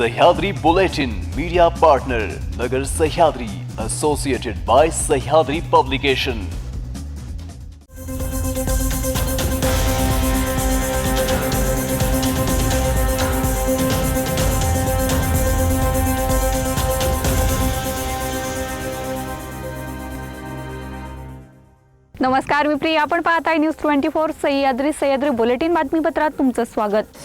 Sahyadri Bulletin media partner Nagar Sahyadri associated by Sahyadri publication नमस्कार मी प्रिया. आपण पाहत आहे news twenty four Sahyadri Sahyadri bulletin बातमीपत्रात तुमचं स्वागत.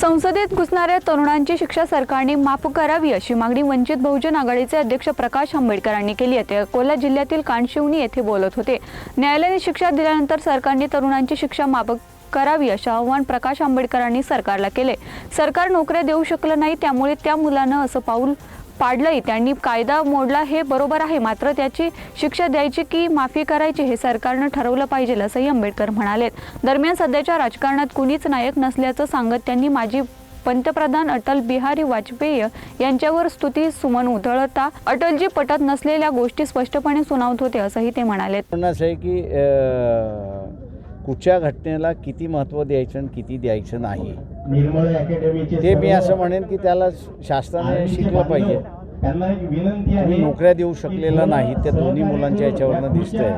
संसदेत घुसणाऱ्या तरुणांची शिक्षा सरकारने माफ करावी अशी मागणी वंचित बहुजन आघाडीचे अध्यक्ष प्रकाश आंबेडकरांनी केली आहे. ते अकोला जिल्ह्यातील कानशिवनी येथे बोलत होते. न्यायालयाने शिक्षा दिल्यानंतर सरकारने तरुणांची शिक्षा माफ करावी असे आव्हान प्रकाश आंबेडकरांनी सरकारला केले. सरकार नोकऱ्या देऊ शकलं नाही त्यामुळे त्या मुलानं असं पाऊल पाडलंही त्यांनी कायदा मोडला हे बरोबर आहे. मात्र त्याची शिक्षा द्यायची की माफी करायची हे सरकारनं ठरवलं पाहिजे असंही आंबेडकर म्हणाले. दरम्यान सध्याच्या राजकारणात कुणीच नायक नसल्याचं सांगत त्यांनी माजी पंतप्रधान अटल बिहारी वाजपेयी यांच्यावर स्तुती सुमन उधळता अटलजी पटत नसलेल्या गोष्टी स्पष्टपणे सुनावत होते असंही ते म्हणालेत की कुठच्या घटनेला किती महत्त्व द्यायचं आणि किती द्यायचं नाही. ते मी असं म्हणेन की त्याला शासनाने आरक्षित शिकलं पाहिजे. तुम्ही नोकऱ्या देऊ शकलेला नाही त्या दोन्ही मुलांच्या याच्यावरनं दिसतंय.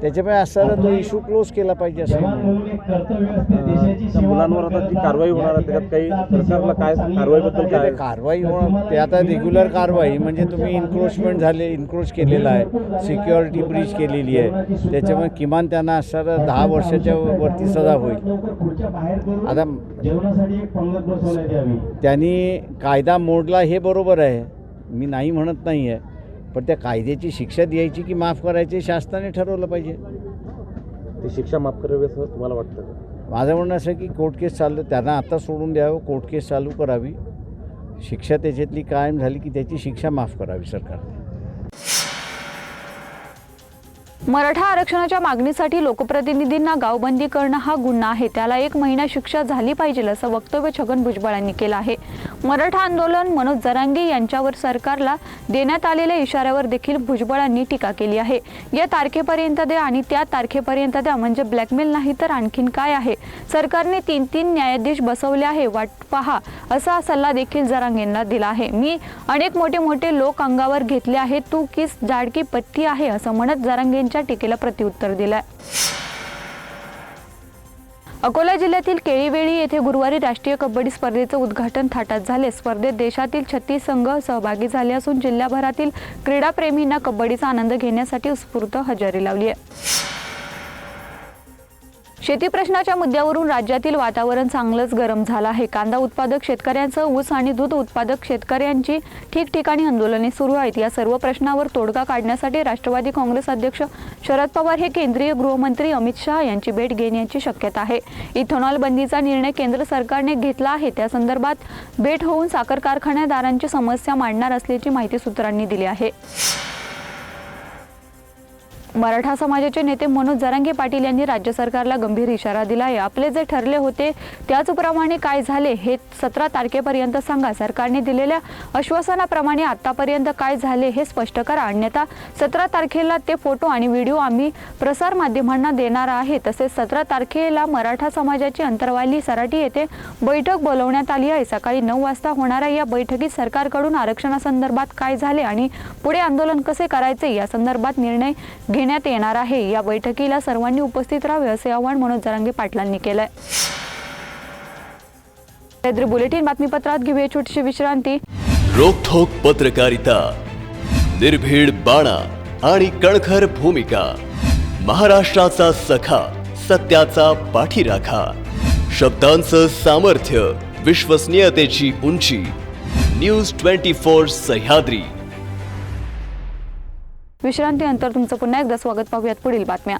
त्याच्यामुळे असं तो इश्यू क्लोज केला पाहिजे असं मुलांवर आता जी कारवाई होणार आहे, त्याच्यात काही सरकारला काय कारवाईबद्दल ते कारवाई होणं ते आता रेग्युलर कारवाई म्हणजे तुम्ही इन्क्रोचमेंट झाले इन्क्रोच केलेलं आहे. सिक्युरिटी ब्रीच केलेली आहे. त्याच्यामुळे किमान त्यांना असणारं दहा वर्षाच्या वरती सजा होईल. आता त्यांनी कायदा मोडला हे बरोबर आहे. मी नाही म्हणत नाही आहे पण त्या कायद्याची शिक्षा द्यायची की माफ करायची शासनाने ठरवलं पाहिजे. ती शिक्षा माफ करावी असं तुम्हाला वाटतं का? माझं म्हणणं असं आहे की कोर्ट केस चाललं त्यांना आता सोडून द्यावं कोर्ट केस चालू करावी. शिक्षा त्याच्यातली कायम झाली की त्याची शिक्षा माफ करावी सरकारने मराठा आरक्षणाच्या मागणीसाठी लोकप्रतिनिधींना गावबंदी करणं हा गुन्हा आहे. त्याला एक महिना शिक्षा झाली पाहिजे असं वक्तव्य छगन भुजबळ यांनी केलं आहे. मराठा आंदोलन मनोज जरांगे यांच्यावर सरकारला देण्यात आलेल्या इशाऱ्यावर देखील भुजबळांनी टीका केली आहे. या तारखेपर्यंत द्या आणि त्या तारखेपर्यंत द्या म्हणजे ब्लॅकमेल नाही तर आणखीन काय आहे? सरकारने तीन तीन न्यायाधीश बसवले आहे वाट पहा असा सल्ला देखील जरांगेंना दिला आहे. मी अनेक मोठे मोठे लोक अंगावर घेतले आहेत तू किस जाडकी पत्ती आहे असं म्हणत जरांगेंच्या टीकेला प्रत्युत्तर दिलंय. अकोला जिल्ह्यातील केळीवेळी येथे गुरुवारी राष्ट्रीय कबड्डी स्पर्धेचं उद्घाटन थाटात झाले. स्पर्धेत देशातील छत्तीस संघ सहभागी झाले असून जिल्ह्याभरातील क्रीडाप्रेमींना कबड्डीचा आनंद घेण्यासाठी उत्स्फूर्त हजेरी लावली आहे. शेती प्रश्नाच्या मुद्द्यावरून राज्यातील वातावरण चांगलंच गरम झालं आहे. कांदा उत्पादक शेतकऱ्यांसह ऊस आणि दूध उत्पादक शेतकऱ्यांची ठिकठिकाणी आंदोलने सुरू आहेत. या सर्व प्रश्नावर तोडगा काढण्यासाठी राष्ट्रवादी काँग्रेस अध्यक्ष शरद पवार हे केंद्रीय गृहमंत्री अमित शहा यांची भेट घेण्याची शक्यता आहे. इथेनॉल बंदीचा निर्णय केंद्र सरकारने घेतला आहे. त्या संदर्भात भेट होऊन साखर कारखानेदारांची समस्या मांडणार असल्याची माहिती सूत्रांनी दिली आहे. मराठा समाजाचे नेते मनोज जरांगे पाटील यांनी राज्य सरकारला गंभीर इशारा दिला आहे आपले जे ठरले होते त्याचप्रमाणे काय झाले हे सतरा तारखेपर्यंत सांगा. सरकारने दिलेल्या आश्वासनाप्रमाणे आतापर्यंत काय झाले हे स्पष्ट करा. अन्यथा सतरा तारखेला ते फोटो आणि व्हिडिओ आम्ही प्रसार माध्यमांना देणार आहे. तसेच सतरा तारखेला मराठा समाजाची अंतरवाली सराटी येथे बैठक बोलवण्यात आली आहे. सकाळी नऊ वाजता होणाऱ्या या बैठकीत सरकारकडून आरक्षणासंदर्भात काय झाले आणि पुढे आंदोलन कसे करायचे या संदर्भात निर्णय घेण्यात घेण्यात येणार आहे. या बैठकीला सर्वांनी उपस्थित राहावे असे आवाहन मनोज जरांगे पाटलांनी केलंय. सह्याद्री बुलेटिन बातमीपत्रात घेऊया छोटीशी विश्रांती. रोखोक पत्रकारिता निर्भीड बाणा आणि कणखर भूमिका महाराष्ट्राचा सखा सत्याचा पाठीराखा शब्दांचं सामर्थ्य विश्वसनीयतेची उंची न्यूज ट्वेंटी फोर सह्याद्री. विश्रांतीनंतर तुमचं पुन्हा एकदा स्वागत पाहूयात पुढील बातम्या.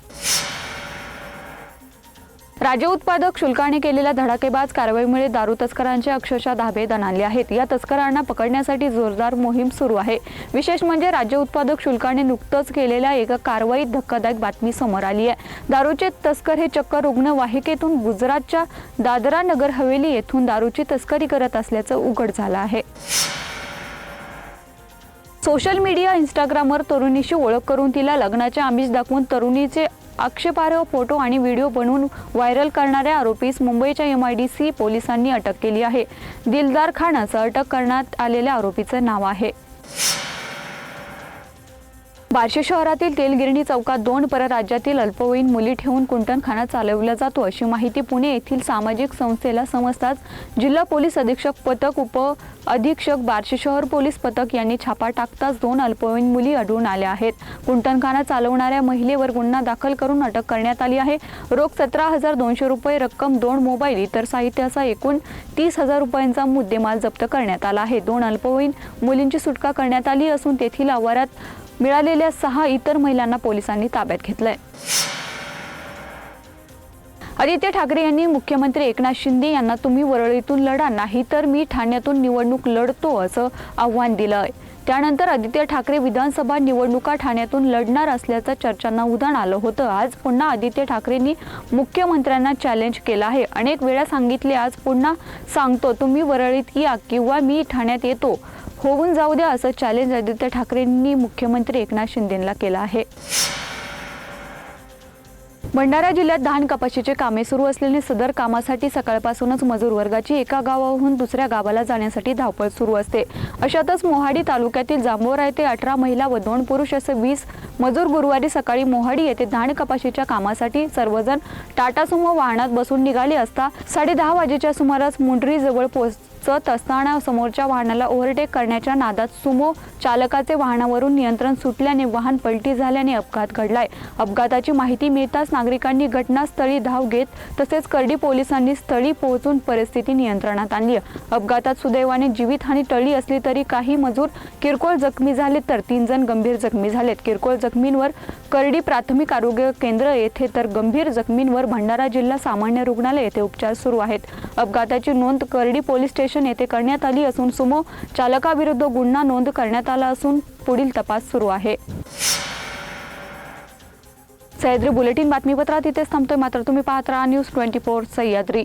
राज्य उत्पादक शुल्काने केलेल्या धडाकेबाज कारवाईमुळे दारू तस्करांचे अक्षरशः धाबे दणाले आहेत. या तस्करांना पकडण्यासाठी जोरदार मोहीम सुरू आहे. विशेष म्हणजे राज्य उत्पादक शुल्काने नुकतंच केलेल्या एका कारवाईत धक्कादायक बातमी समोर आली आहे. दारूचे तस्कर हे चक्क रुग्णवाहिकेतून गुजरातच्या दादरा नगर हवेली येथून दारूची तस्करी करत असल्याचं उघड झालं आहे. सोशल मीडिया इंस्टाग्रामवर तरुणीशी ओळख करून तिला लग्नाचे आमिष दाखवून तरुणीचे आक्षेपार्ह फोटो आणि व्हिडिओ बनवून व्हायरल करणाऱ्या आरोपीस मुंबईच्या एम आय डी सी पोलिसांनी अटक केली आहे. दिलदार खान असं अटक करण्यात आलेल्या आरोपीचं नाव आहे. बार्शी शहरातील तेलगिरणी चौकात दोन परराज्यातील अल्पवयीन मुली ठेवून कुंटणखाना चालवला जातो अशी माहिती पुणे येथील सामाजिक संस्थेला समजताच जिल्हा पोलीस अधीक्षक पथक उप अधीक्षक बार्शी शहर पोलीस पथक यांनी छापा टाकताच दोन अल्पवयीन मुली आढळून आल्या आहेत. कुंटणखाना चालवणाऱ्या महिलेवर गुन्हा दाखल करून अटक करण्यात आली आहे. रोख सतरा हजार दोनशे रुपये रक्कम दोन मोबाईल इतर साहित्याचा एकूण तीस हजार रुपयांचा मुद्देमाल जप्त करण्यात आला आहे. दोन अल्पवयीन मुलींची सुटका करण्यात आली असून तेथील आवारात मिळालेल्या सहा इतर महिलांना पोलिसांनी ताब्यात घेतलंय. आदित्य ठाकरे यांनी मुख्यमंत्री एकनाथ शिंदे यांना तुम्ही वरळीतून लढा नाही तर मी ठाण्यातून निवडणूक लढतो असं आव्हान दिलं आहे त्यानंतर आदित्य ठाकरे विधानसभा निवडणुका ठाण्यातून लढणार असल्याचं चर्चांना उधाण आलं होतं. आज पुन्हा आदित्य ठाकरेंनी मुख्यमंत्र्यांना चॅलेंज केलं आहे. अनेक वेळा सांगितले आज पुन्हा सांगतो तुम्ही वरळीत या किंवा मी ठाण्यात येतो. होऊन जाऊ द्या असं चॅलेंज आदित्य ठाकरेंनी मुख्यमंत्री एकनाथ शिंदेला केलं आहे. भंडारा जिल्ह्यात धान कपाशीचे कामे सुरू असल्याने सदर कामासाठी सकाळपासूनच मजूर वर्गाची एका गावाहून दुसऱ्या गावाला जाण्यासाठी धावपळ सुरू असते. अशातच मोहाडी तालुक्यातील जांभोरा येथे अठरा महिला व दोन पुरुष असे वीस मजूर गुरुवारी सकाळी मोहाडी येथे धान कपाशीच्या कामासाठी सर्वजण टाटा सुमो वाहनात बसून निघाले असता साडे दहा वाजेच्या सुमारास मुंडरी जवळ पोहोचत असताना समोरच्या वाहनाला ओव्हरटेक करण्याच्या नादात सुमो चालकाचे वाहनावरून नियंत्रण सुटल्याने वाहन पलटी झाल्याने अपघात घडलाय. अपघाताची माहिती मिळताच नागरिकांनी घटनास्थळी धाव घेत तसेच कर्डी पोलिसांनी स्थळी पोहोचून परिस्थिती नियंत्रणात आणली अपघातात सुदैवाने जीवितहानी टळली असली तरी काही मजूर किरकोळ जखमी झाले तर तीन जण गंभीर जखमी झालेत. किरकोळ जखमींवर करडी प्राथमिक आरोग्य केंद्र येथे तर गंभीर जखमींवर भंडारा जिल्हा सामान्य रुग्णालय येथे उपचार सुरू आहेत. अपघाताची नोंद करडी पोलीस स्टेशन येथे करण्यात आली असून सुमो चालकाविरुद्ध गुन्हा नोंद करण्यात आला असून पुढील तपास सुरू आहे. सह्याद्री बुलेटिन बातमीपत्रात इथेच थांबतोय. मात्र तुम्ही पाहत राहा न्यूज ट्वेंटी फोर सह्याद्री.